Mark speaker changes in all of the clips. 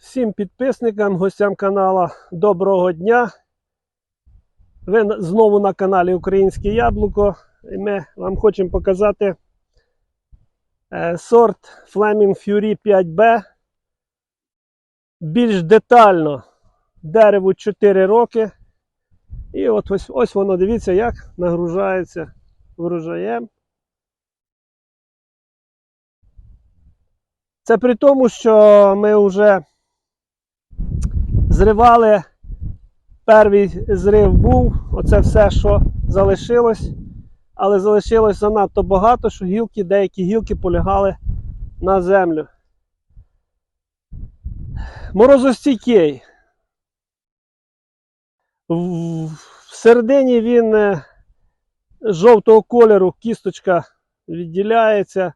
Speaker 1: Всім підписникам, гостям канала доброго дня. Ви знову на каналі Українське Яблуко. І ми вам хочемо показати е, сорт Flaming Fury 5B. Більш детально дереву 4 роки. І от ось, ось воно, дивіться, як нагружається врожаєм. Це при тому, що ми вже зривали. Перший зрив був, оце все, що залишилось. Але залишилось занадто багато, що гілки, деякі гілки полягали на землю. Морозостійкий. В середині він е, жовтого кольору, кісточка відділяється.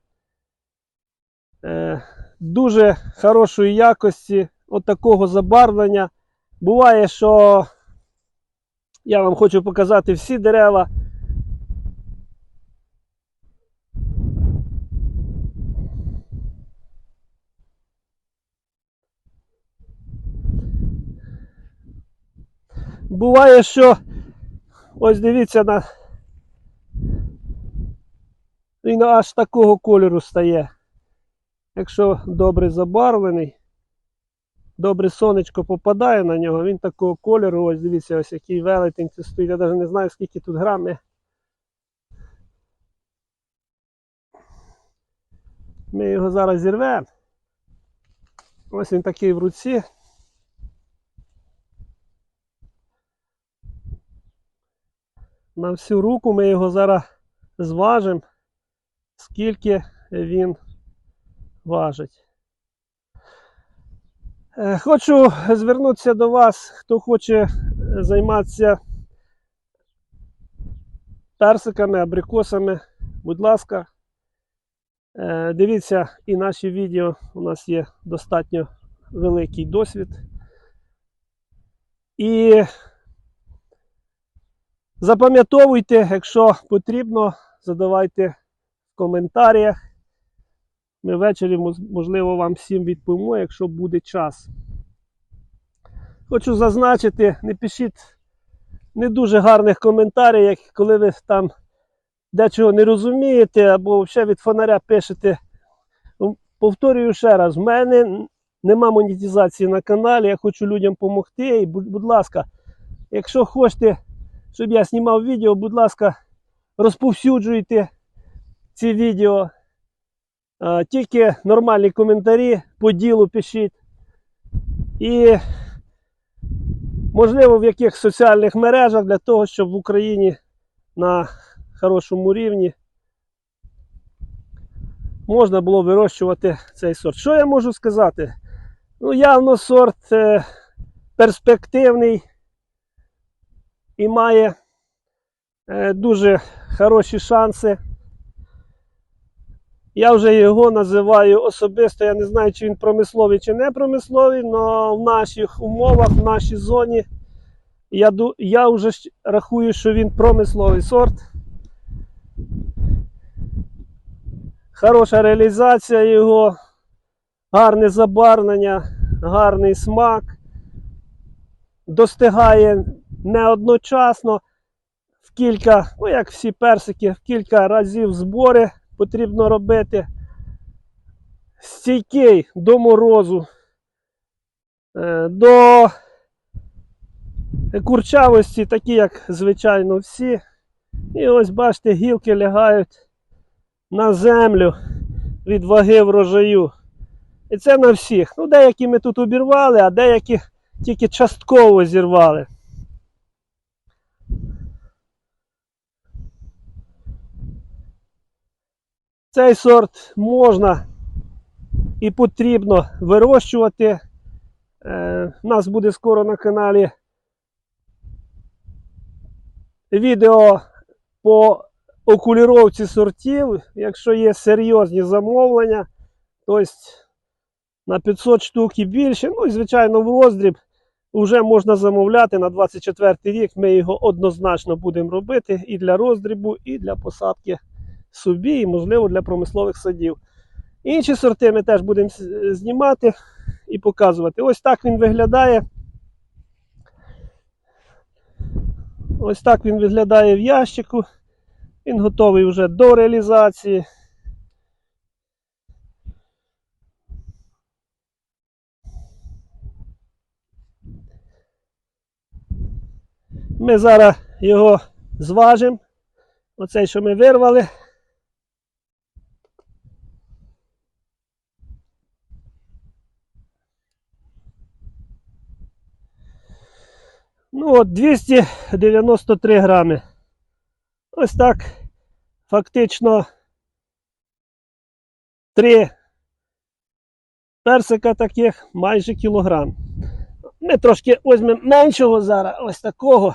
Speaker 1: Е, Дуже хорошої якості, от такого забарвлення. Буває, що я вам хочу показати всі дерева. Буває, що ось дивіться на він аж такого кольору стає. Якщо добре забарвлений, добре сонечко попадає на нього, він такого кольору, ось дивіться, ось який велетень це стоїть. Я навіть не знаю, скільки тут грами. Ми його зараз зірвемо. Ось він такий в руці. На всю руку ми його зараз зважимо, скільки він важить. Е, Хочу звернутися до вас, хто хоче е, займатися персиками, абрикосами. Будь ласка, е, дивіться і наші відео. У нас є достатньо великий досвід. І запам'ятовуйте, якщо потрібно, задавайте в коментарях. Ми ввечері, можливо, вам всім відповімо, якщо буде час. Хочу зазначити, не пишіть не дуже гарних коментарів, як коли ви там дечого не розумієте, або взагалі від фонаря пишете. Повторюю ще раз, в мене нема монетизації на каналі, я хочу людям допомогти. І, будь ласка, якщо хочете, щоб я знімав відео, будь ласка, розповсюджуйте ці відео. Тільки нормальні коментарі по ділу пишіть. І, можливо, в яких соціальних мережах для того, щоб в Україні на хорошому рівні можна було вирощувати цей сорт. Що я можу сказати? Ну, явно сорт е, перспективний і має е, дуже хороші шанси. Я вже його називаю особисто. Я не знаю, чи він промисловий чи не промисловий, але в наших умовах, в нашій зоні, я, я вже рахую, що він промисловий сорт. Хороша реалізація його, гарне забарвлення, гарний смак. Достигає не одночасно, в кілька, ну як всі персики, в кілька разів збори потрібно робити. Стійкий до морозу, е, до курчавості, такі, як звичайно всі. І ось бачите, гілки лягають на землю від ваги врожаю. І це на всіх. Ну, деякі ми тут обірвали, а деякі тільки частково зірвали. Цей сорт можна і потрібно вирощувати. Е, У нас буде скоро на каналі відео по окуліровці сортів. Якщо є серйозні замовлення, тобто на 500 штук і більше, ну і звичайно в роздріб вже можна замовляти на 24 рік. Ми його однозначно будемо робити і для роздрібу, і для посадки собі, і, можливо, для промислових садів. Інші сорти ми теж будемо знімати і показувати. Ось так він виглядає. Ось так він виглядає в ящику. Він готовий вже до реалізації. Ми зараз його зважимо. Оцей, що ми вирвали. Ну от 293 грами. Ось так. Фактично три персика таких майже кілограм. Ми трошки візьмемо меншого зараз, ось такого.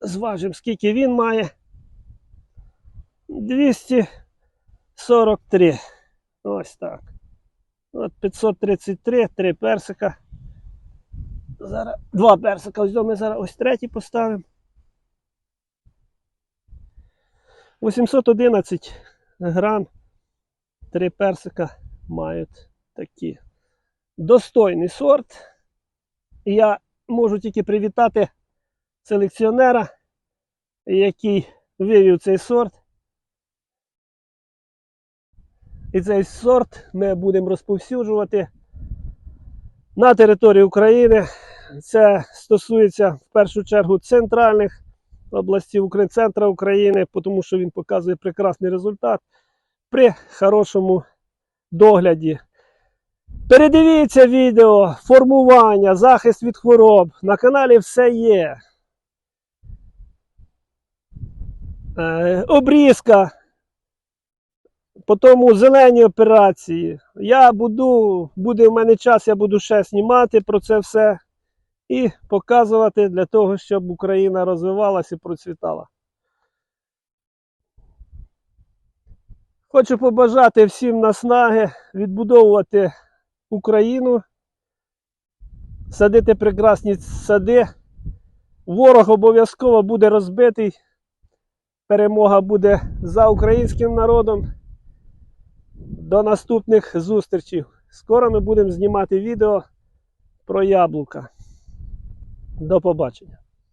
Speaker 1: Зважимо, скільки він має. 243. Ось так. От 533, три персика. Зараз два персика. Ось ми зараз ось третій поставимо. 811 грам. Три персика мають такі. Достойний сорт. І я можу тільки привітати селекціонера, який вивів цей сорт. І цей сорт ми будемо розповсюджувати на території України. Це стосується в першу чергу центральних областей України, центра України, тому що він показує прекрасний результат при хорошому догляді. Передивіться відео, формування, захист від хвороб. На каналі все є. Е, обрізка. По тому зелені операції. Я буду, буде в мене час, я буду ще знімати про це все і показувати для того, щоб Україна розвивалася і процвітала. Хочу побажати всім наснаги відбудовувати Україну, садити прекрасні сади. Ворог обов'язково буде розбитий. Перемога буде за українським народом. До наступних зустрічей. Скоро ми будемо знімати відео про яблука. До побачення.